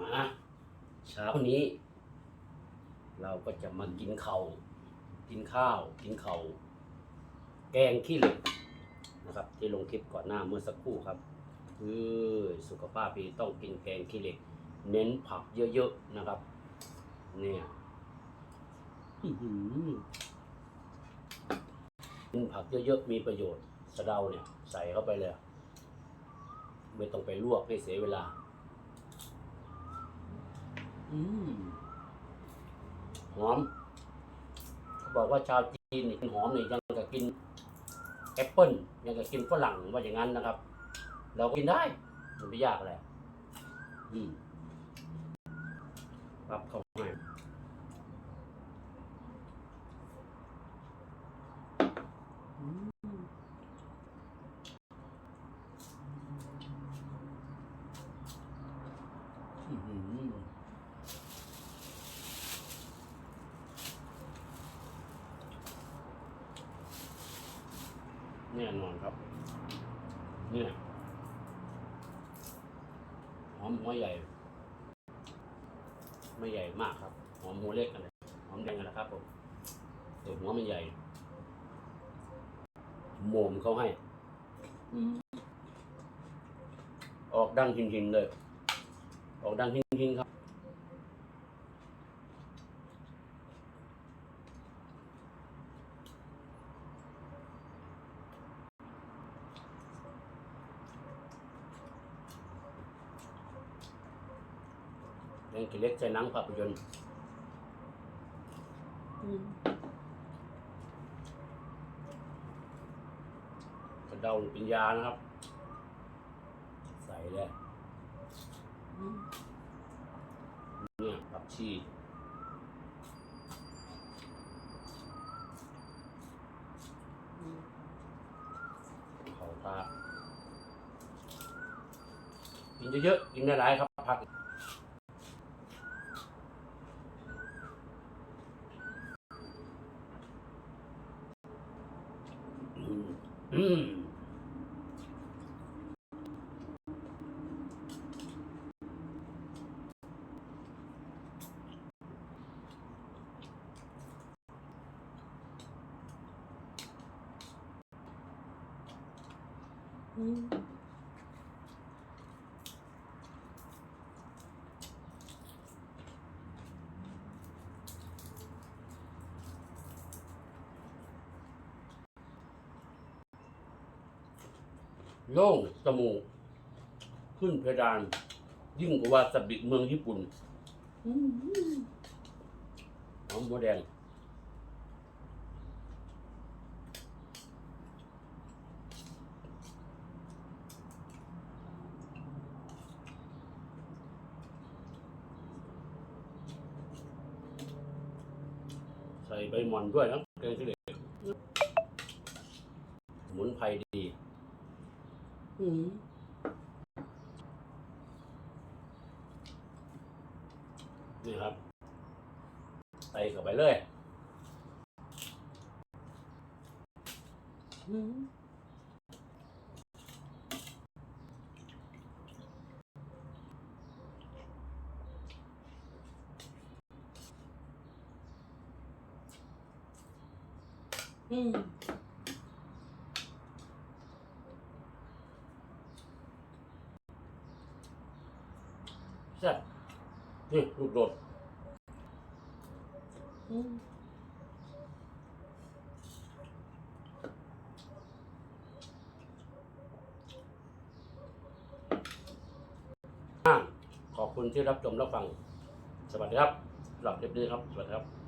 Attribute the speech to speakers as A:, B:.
A: มาเช้านี้ เราก็จะมากินเขา่าวกินข้าว กินเขา่าวแกงขี้เหล็กนะครับ ที่ลงคลิปก่อนหน้าเมื่อสักครู่ครับเออสุขภาพดีต้องกินแกงขี้เหล็ก เน้นผักเยอะๆนะครับ เนี่ยอื้อหือกินผักเยอะๆมีประโยชน์สะเดาเนี่ย ใส่เข้าไปเลย ไม่ต้องไปลวกให้เสียเวลา หอม เขาบอกว่าชาวจีนนี่กินหอมนี่ยังกับกินแอปเปิ้ลยังกับกินฝรั่งว่าอย่างนั้นนะครับ เราก็กินได้มันไม่ยากเลยรอืมปรับเข้าไปอืมอื้อหือ แน่นอนครับ เนี่ยหอมหัวใหญ่ ไม่ใหญ่มากครับหอมหัวเล็กกันเลยหอมแดงกันนะครับผมแต่หัวมันใหญ่โหมมเขาให้ออกดังหินหินๆเลย ออกดังหินหินๆครับ แดงกิเล็กใส่หนังภาพยนตร์กระเดาเป็นยานะครับ ใส่เลยเนี่ยผักชีเขาตากินเยอะๆกินได้หลายครับผัก อื มอื โล่งจมูก ขึ้นเพดาน ยิ่งกว่าวาซาบิเมืองญี่ปุ่นหอมหัวแดงใส่ใบหม่อนด้วยนะแกงเหล็กสมุนไพรดี นี่ครับใส่เข้าไปเลย แซ่บนี่ลูกโดดอ่าขอบคุณที่รับชมรับฟัง สวัสดีครับหลับเรียบดีครับ สวัสดีครับ